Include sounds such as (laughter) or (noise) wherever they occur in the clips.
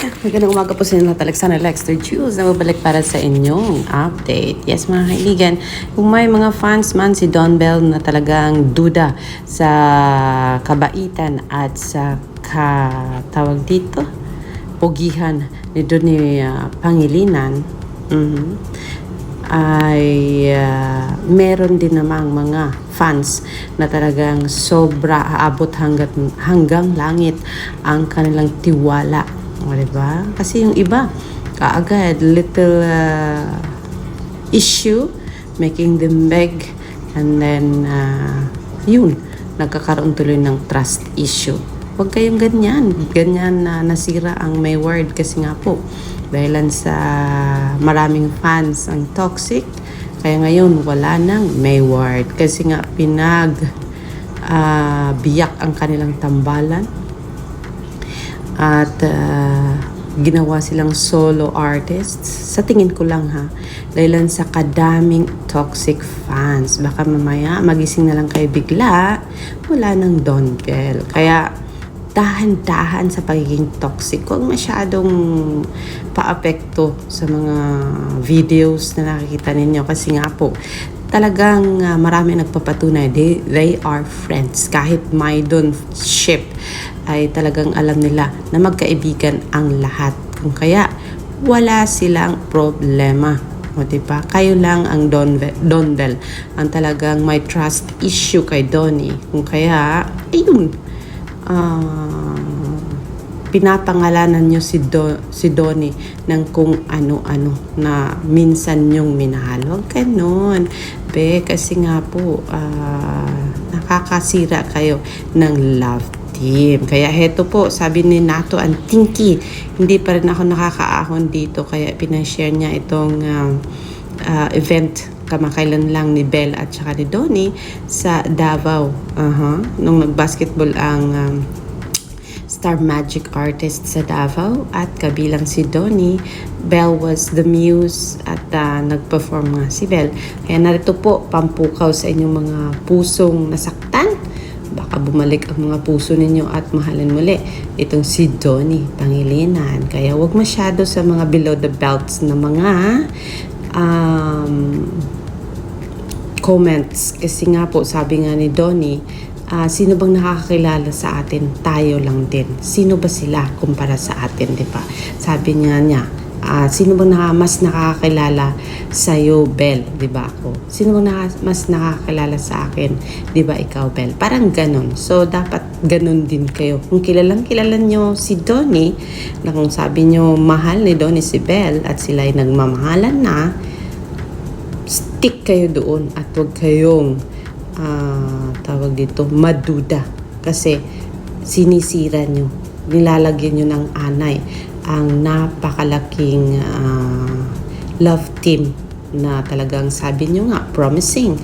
Magandang umaga po sa inyo lahat. Alexander Lexter Jules na mabalik para sa inyong update. Yes mga kaibigan, kung may mga fans man si Don Bell na talagang duda sa kabaitan at sa katawag dito, pugihan ni Donnie uh, Pangilinan, mhm, ay ah, meron din namang mga fans na talagang sobra aabot hanggat, hanggang langit ang kanilang tiwala. O, diba? Kasi yung iba, kaagad, little ah, issue, making them beg, and then, ah, yun, nagkakaroon tuloy ng trust issue. Huwag kayong ganyan. Ganyan na nasira ang may word kasi nga po, dahilan sa maraming fans ang toxic, kaya ngayon wala nang may word kasi nga pinag ah, biyak ang kanilang tambalan at ah, ginawa silang solo artists. Sa tingin ko lang ha, dahilan sa kadaming toxic fans. Baka mamaya magising na lang kayo bigla, wala nang Don Bell. Kaya dahan-dahan sa pagiging toxic. Huwag masyadong paapekto sa mga videos na nakikita ninyo kasi nga po, talagang ah, marami nagpapatunay. They, they are friends. Kahit may doon ship ay talagang alam nila na magkaibigan ang lahat. Kung kaya wala silang problema. O diba? Kayo lang ang Don, Don Bell ang talagang may trust issue kay Donnie. Kung kaya ayun. Ah, pinapangalanan nyo si, Do, si Donnie ng kung ano-ano na minsan nyong minahal. Huwag ganon. Be, kasi nga po, ah, nakakasira kayo ng love team. Kaya heto po, sabi ni Nato ang Tinky, hindi pa rin ako nakakaahon dito. Kaya pinashare niya itong um, ah, event kamakailan lang ni Belle at saka ni Donnie sa Davao. Aha. Nung nag-basketball ang um, star magic artist sa Davao at kabilang si Donnie. Belle was the muse at ah, nag-perform nga si Belle. Kaya narito po, pampukaw sa inyong mga pusong nasaktan. Baka bumalik ang mga puso ninyo at mahalin muli itong si Donnie Pangilinan. Kaya wag masyado sa mga below the belts na mga um, comments. Kasi nga po, sabi nga ni Donnie, ah, sino bang nakakakilala sa atin? Tayo lang din. Sino ba sila kumpara sa atin, di ba? Sabi nga niya, ah, sino bang naka, mas nakakakilala sa iyo, Bel, di ba ako? Sino bang naka, mas nakakakilala sa akin, di ba ikaw, Bel? Parang ganon. So, dapat ganon din kayo. Kung kilalang kilala nyo si Donnie, na kung sabi nyo mahal ni Donnie si Bel at sila ay nagmamahalan na, stick kayo doon at huwag kayong ah, tawag dito, maduda. Kasi sinisira nyo, nilalagyan nyo ng anay ang napakalaking ah, love team na talagang sabi nyo nga, promising.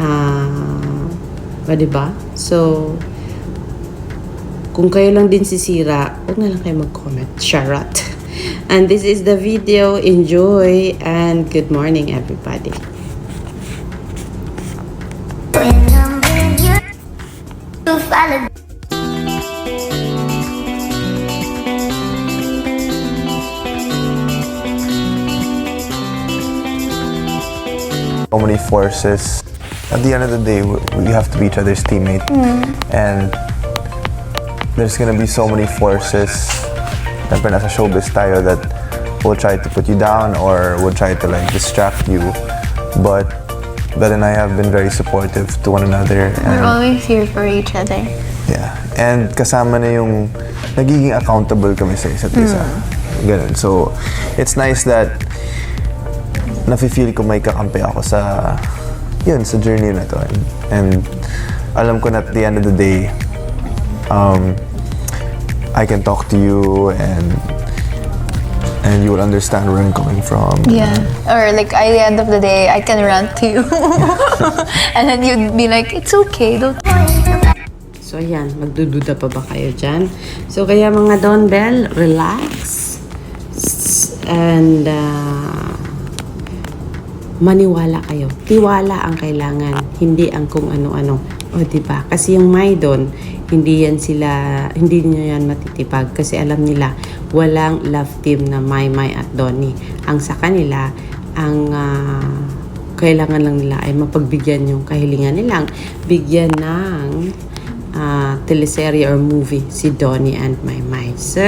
Ah, ba, diba? So, kung kayo lang din sisira, huwag na lang kayo mag-comment. Charot. (laughs) And this is the video. Enjoy and good morning, everybody. To follow so many forces. At the end of the day, we have to be each other's teammate, mm. and there's gonna be so many forces. Siyempre, nasa showbiz tayo that will try to put you down or will try to like distract you. But Beth and I have been very supportive to one another. We're always here for each other. yeah. And kasama na yung nagiging accountable kami sa isa't isa. Ganun. So, it's nice that nafe-feel ko may kakampi ako sa yun, sa journey na to. And, and alam ko na at the end of the day, um, I can talk to you and and you will understand where I'm coming from. Yeah. Or like at the end of the day, I can rant to you. (laughs) and then you'd be like, it's okay, don't So, ayan. Magdududa pa ba kayo dyan? So, kaya mga Don Bell, relax. And, ah, maniwala kayo. Tiwala ang kailangan, hindi ang kung ano-ano. O, di ba? Kasi yung Maidon, hindi yan sila, hindi niyo yan matitipag kasi alam nila walang love team na Maymay at Donnie. Ang sa kanila, ang ah, kailangan lang nila ay mapagbigyan yung kahilingan nilang bigyan ng ah, teleserye or movie si Donnie and Maymay. So,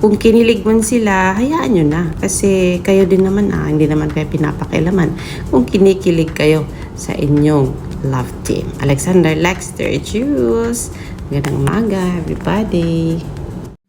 kung kinilig man sila, hayaan nyo na. Kasi kayo din naman ah, hindi naman kayo pinapakilaman. Kung kinikilig kayo sa inyong love team. Alexander Lexter, choose! Magandang umaga, everybody!